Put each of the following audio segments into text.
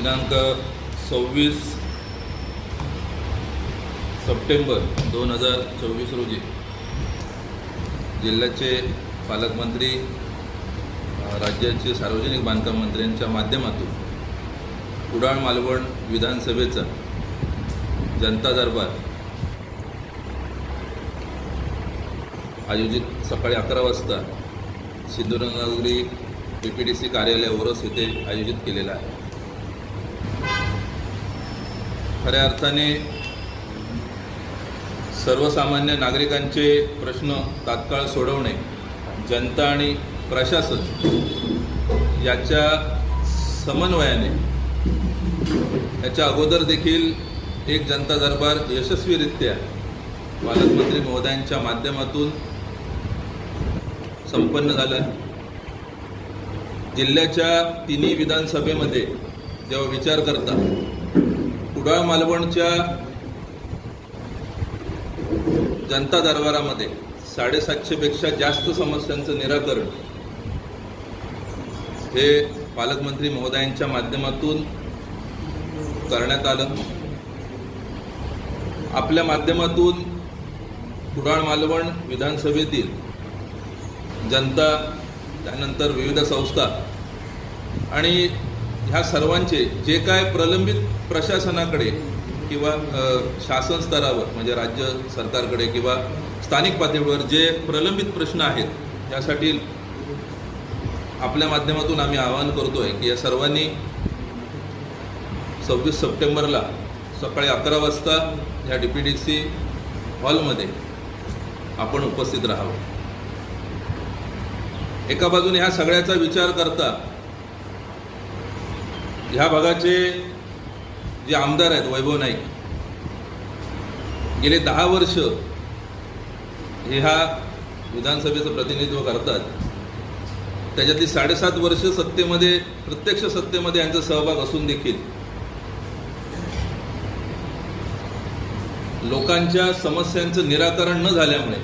दिनांक सव्वीस सप्टेंबर दोन हजार चोवीस रोजी जिल्ह्याचे पालकमंत्री राज्याचे सार्वजनिक बांधकाम मंत्र्यांच्या माध्यमातून कुडाळ मालवण विधानसभेचा जनता दरबार आयोजित सकाळी अकरा वाजता Sindhudurgnagari P P D C कार्यालय ओरस येथे आयोजित केलेला आहे. खऱ्या अर्थाने सर्वसामान्य नागरिकांचे प्रश्न तात्काळ सोडवणे जनता आणि प्रशासन याच्या समन्वयाने याच्या अगोदर देखील एक जनता दरबार यशस्वीरित्या पालकमंत्री महोदयांच्या माध्यमातून संपन्न झाला. जिल्ह्याच्या तिन्ही विधानसभेमध्ये जेव्हा विचार करता कुडाळ मालवणच्या जनता दरबारामध्ये साडेसातशेपेक्षा जास्त समस्यांचं निराकरण हे पालकमंत्री महोदयांच्या माध्यमातून करण्यात आलं. आपल्या माध्यमातून कुडाळ मालवण विधानसभेतील जनता त्यानंतर विविध संस्था आणि ह्या सर्वांचे जे काय प्रलंबित प्रशासनाकडे किंवा शासन स्तरावर म्हणजे राज्य सरकारकडे किंवा स्थानिक पातळीवर जे प्रलंबित प्रश्न आहेत यासाठी आपल्या माध्यमातून आम्ही आवाहन करतो आहे की या सर्वांनी सव्वीस सप्टेंबरला सकाळी अकरा वाजता या डी पी डी सी हॉलमध्ये आपण उपस्थित राहावं. एका बाजूने ह्या सगळ्याचा विचार करता ह्या भागाचे जे आमदार आहेत वैभव नाईक. गेले दहा वर्ष हे ह्या विधानसभेचं प्रतिनिधित्व करतात. त्याच्यातली साडेसात वर्ष सत्तेमध्ये प्रत्यक्ष सत्तेमध्ये यांचा सहभाग असून देखील लोकांच्या समस्यांचं निराकरण न झाल्यामुळे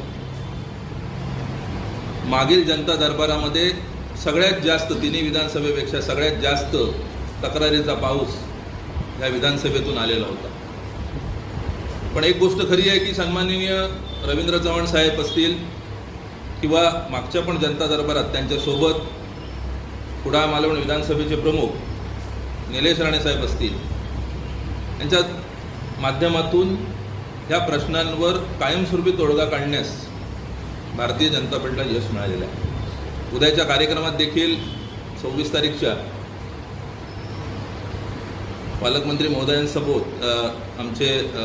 मागील जनता दरबारामध्ये सगळ्यात जास्त तिन्ही विधानसभेपेक्षा सगळ्यात जास्त तक्रारीचा पाऊस या विधानसभेतून आलेला होता. पण एक गोष्ट खरी आहे की सन्माननीय रवींद्र चव्हाण साहेब असतील किंवा मागच्या पण जनता दरबारात त्यांच्यासोबत कुडाळ मालवण विधानसभेचे प्रमुख निलेश राणे साहेब असतील यांच्या माध्यमातून ह्या प्रश्नांवर कायमस्वरूपी तोडगा काढण्यास भारतीय जनता पार्टीला यश मिळालेलं आहे. उद्याच्या कार्यक्रमात देखील सव्वीस तारीखच्या पालकमंत्री महोदयांसोबत आमचे अ,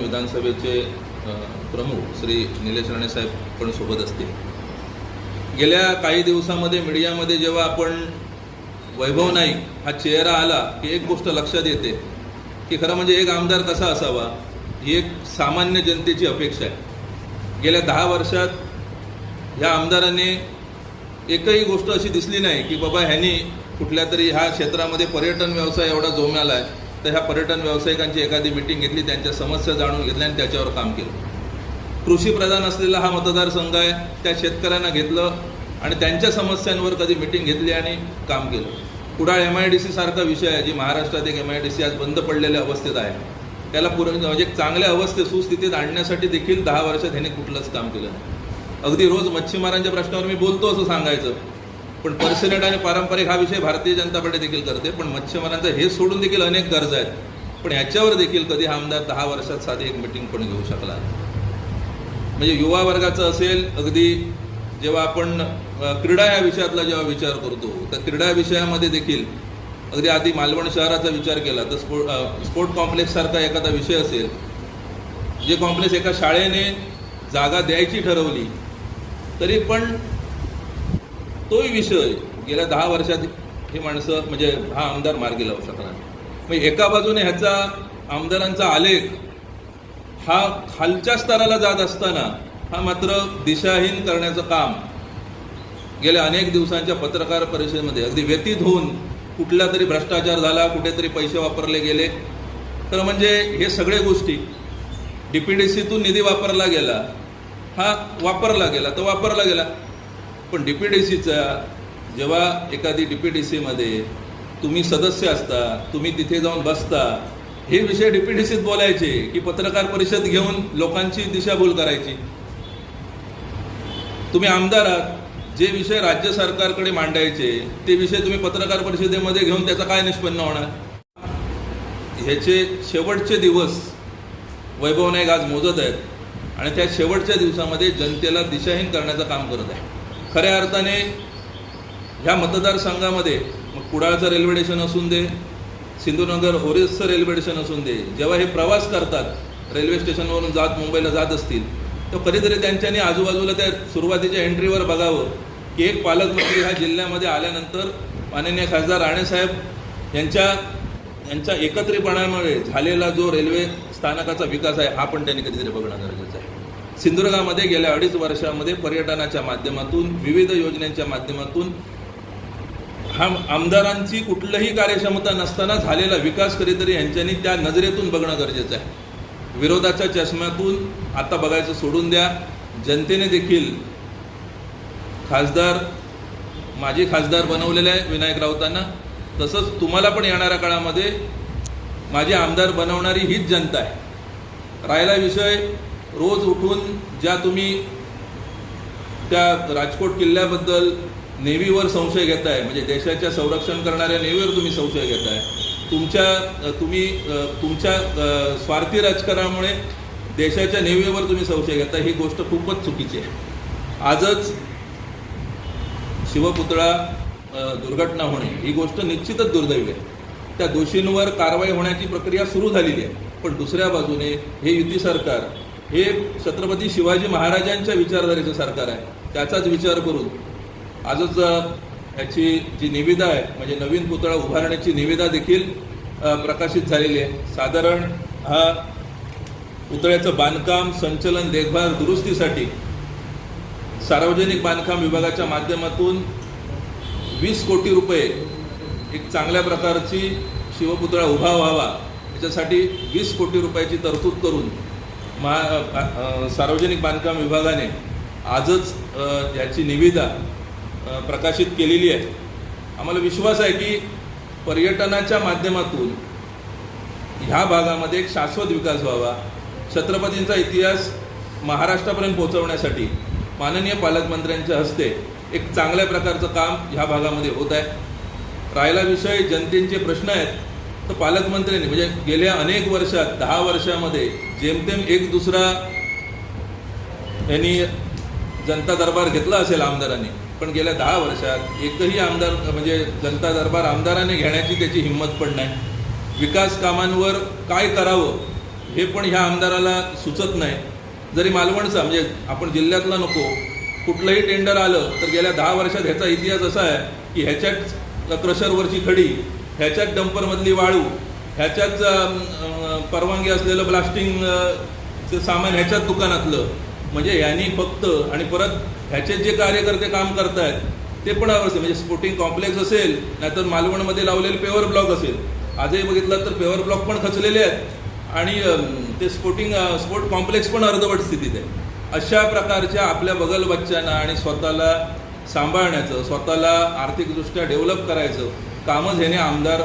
विधानसभेचे प्रमुख श्री निलेश राणे साहेब पण सोबत असतील. गेल्या काही दिवसामध्ये मीडियामध्ये जेव्हा आपण वैभव नाईक हा चेहरा आला की एक गोष्ट लक्षात येते की खरं म्हणजे एक आमदार कसा असावा ही एक सामान्य जनतेची अपेक्षा आहे. गेल्या दहा वर्षात ह्या आमदाराने एकही गोष्ट अशी दिसली नाही की बाबा ह्यांनी कुठल्या तरी ह्या क्षेत्रामध्ये पर्यटन व्यवसाय एवढा जोमाला आहे तर ह्या पर्यटन व्यावसायिकांची एखादी मिटिंग घेतली त्यांच्या समस्या जाणून घेतल्या आणि त्याच्यावर काम केलं. कृषी प्रधान असलेला हा मतदारसंघ आहे त्या शेतकऱ्यांना घेतलं आणि त्यांच्या समस्यांवर कधी मिटिंग घेतली आणि काम केलं. Kudal M I D C सारखा विषय आहे जी महाराष्ट्रात एक एम आय डी सी आज बंद पडलेल्या अवस्थेत आहे. त्याला पुर म्हणजे चांगल्या अवस्थेत सुस्थितीत आणण्यासाठी देखील दहा वर्षात ह्याने कुठलंच काम केलं नाही. अगदी रोज मच्छीमारांच्या प्रश्नावर मी बोलतो असं सांगायचं. पण पर्सनेट आणि पारंपरिक हा विषय भारतीय जनता पार्टी देखील करते पण मच्छीमारांचं हे सोडून देखील अनेक गरजा आहेत. पण ह्याच्यावर देखील कधी हा आमदार दहा वर्षात साधी एक मिटिंग पण घेऊ शकला म्हणजे युवा वर्गाचं असेल अगदी जेव्हा आपण क्रीडा या विषयातला जेव्हा विचार करतो तर क्रीडा विषयामध्ये देखील अगदी आधी मालवण शहराचा विचार केला तर स्पोर्ट स्पोर्ट कॉम्प्लेक्ससारखा एखादा विषय असेल जे कॉम्प्लेक्स एका शाळेने जागा द्यायची ठरवली तरी पण तोही विषय. गेल्या दहा वर्षात ही माणसं म्हणजे हा आमदार मार्गी लावू शकणार मग एका बाजूने ह्याचा आमदारांचा आलेख हा खालच्या स्तराला जात असताना हा मात्र दिशाहीन करण्याचं काम गेल्या अनेक दिवसांच्या पत्रकार परिषदेमध्ये अगदी व्यतीत होऊन कुठला तरी भ्रष्टाचार झाला कुठेतरी पैसे वापरले गेले. तर म्हणजे हे सगळे गोष्टी डी पी डी सीतून निधी वापरला गेला. हा वापरला गेला तर वापरला गेला. पण डी पी डी सीचा जेव्हा एखादी डी पी डी सीमध्ये तुम्ही सदस्य असता तुम्ही तिथे जाऊन बसता हे विषय डीपीडीसीत बोलायचे की पत्रकार परिषद घेऊन लोकांची दिशाभूल करायची. तुम्ही आमदार आहात जे विषय राज्य सरकारकडे मांडायचे ते विषय तुम्ही पत्रकार परिषदेमध्ये घेऊन त्याचा काय निष्पन्न होणार? ह्याचे शेवटचे दिवस वैभव नाईक आज मोजत आहेत आणि त्या शेवटच्या दिवसामध्ये जनतेला दिशाहीन करण्याचं काम करत आहे खऱ्या अर्थाने ह्या मतदारसंघामध्ये मग कुडाळचं रेल्वे स्टेशन असून दे सिंधुनगर ओरिसचं रेल्वे स्टेशन असून दे जेव्हा हे प्रवास करतात रेल्वे स्टेशनवरून जात मुंबईला जात असतील तर कधीतरी त्यांच्यानी आजूबाजूला त्या सुरुवातीच्या एंट्रीवर बघावं की एक पालकमंत्री ह्या जिल्ह्यामध्ये आल्यानंतर माननीय खासदार राणेसाहेब यांच्या यांच्या एकत्रितपणामुळे झालेला जो रेल्वे स्थानकाचा विकास आहे हा पण त्यांनी कधीतरी बघणं गरजेचं आहे. सिंधुदुर्गामध्ये गेल्या अडीच वर्षामध्ये पर्यटनाच्या माध्यमातून विविध योजनांच्या माध्यमातून हा आमदारांची कुठलंही कार्यक्षमता नसताना झालेला विकास कधीतरी यांच्यानी त्या नजरेतून बघणं गरजेचं आहे. विरोधाच्या चष्म्यातून आता बघायचं सोडून द्या. जनतेने देखील खासदार माजी खासदार बनवलेले आहे विनायक राऊतांना. तसंच तुम्हाला पण येणाऱ्या काळामध्ये माझे आमदार बनवणारी हीच जनता आहे. राहिला विषय रोज उठून ज्या तुम्ही त्या राजकोट किल्ल्याबद्दल नेव्हीवर संशय घेताय म्हणजे देशाच्या संरक्षण करणाऱ्या नेव्हीवर तुम्ही संशय घेताय तुमच्या तुम्ही तुमच्या स्वार्थी राजकारणामुळे देशाच्या नेव्हीवर तुम्ही संशय घेताय ही गोष्ट खूपच चुकीची आहे. आजच शिवपुतळा दुर्घटना होणे ही गोष्ट निश्चितच दुर्दैवी आहे. त्या दोषींवर कारवाई होण्याची प्रक्रिया सुरू झालेली आहे पण दुसऱ्या बाजूने हे युती सरकार हे छत्रपती शिवाजी महाराजांच्या विचारधारेचं सरकार आहे. त्याचाच विचार करून आजच याची जी निविदा आहे म्हणजे नवीन पुतळा उभारण्याची निविदा देखील प्रकाशित झालेली आहे. साधारण हा पुतळ्याचं बांधकाम संचलन देखभाल दुरुस्तीसाठी सार्वजनिक बांधकाम विभागाच्या माध्यमातून वीस कोटी रुपये एक चांगल्या प्रकारची शिवपुतळा उभा व्हावा. याच्यासाठी वीस कोटी रुपयाची तरतूद करून महा सार्वजनिक बांधकाम विभागाने आजच याची निविदा प्रकाशित केलेली आहे. आम्हाला विश्वास आहे की पर्यटनाच्या माध्यमातून ह्या भागामध्ये एक शाश्वत विकास व्हावा. छत्रपतींचा इतिहास महाराष्ट्रापर्यंत पोहोचवण्यासाठी माननीय पालकमंत्र्यांच्या हस्ते एक चांगल्या प्रकारचं काम ह्या भागामध्ये होत आहे. राहिला विषय जनतेचे प्रश्न आहेत. तर पालकमंत्र्यांनी म्हणजे गेल्या अनेक वर्षात दहा वर्षामध्ये जेमतेम एक दुसरा यांनी जनता दरबार घेतला असेल आमदारांनी पण गेल्या दहा वर्षात एकही आमदार म्हणजे जनता दरबार आमदाराने घेण्याची त्याची हिंमत पण नाही. विकास कामांवर काय करावं हे पण ह्या आमदाराला सुचत नाही. जरी मालवणचा म्हणजे आपण जिल्ह्यातला नको कुठलंही टेंडर आलं तर गेल्या दहा वर्षात ह्याचा इतिहास असा आहे की ह्याच्यात क्रशरवरची खडी ह्याच्यात डंपरमधली वाळू ह्याच्यात परवानगी असलेलं ब्लास्टिंगचं सामान ह्याच्याच दुकानातलं. म्हणजे यांनी फक्त आणि परत ह्याचे जे कार्यकर्ते काम करतायत ते पण अवस्थे म्हणजे स्पोर्टिंग कॉम्प्लेक्स असेल नाहीतर मालवणमध्ये लावलेले पेवर ब्लॉक असेल. आजही बघितलं तर पेवर ब्लॉक पण खचलेले आहेत. आणि ते स्पोर्टिंग स्पोर्ट कॉम्प्लेक्स पण अर्धवट स्थितीत आहे. अशा प्रकारच्या आपल्या बगल बच्च्यांना आणि स्वतःला सांभाळण्याचं स्वतःला आर्थिकदृष्ट्या डेव्हलप करायचं कामं ह्याने आमदार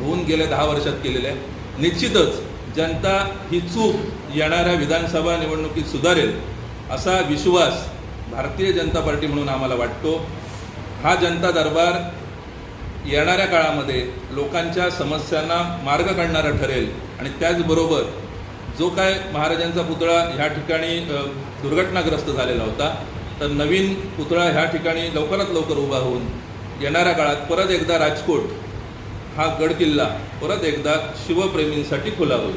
होऊन गेल्या दहा वर्षात केलेले. आहे निश्चितच जनता ही चूक येणाऱ्या विधानसभा निवडणुकीत सुधारेल असा विश्वास भारतीय जनता पार्टी म्हणून आम्हाला वाटतो. हा जनता दरबार येणाऱ्या काळामध्ये लोकांच्या समस्यांना मार्ग काढणारा ठरेल आणि त्याचबरोबर जो काय महाराजांचा पुतळा ह्या ठिकाणी दुर्घटनाग्रस्त झालेला होता तर नवीन पुतळा ह्या ठिकाणी लवकरात लवकर उभा होऊन येणाऱ्या काळात परत एकदा राजकोट हा गडकिल्ला परत एकदा शिवप्रेमींसाठी खुला होईल.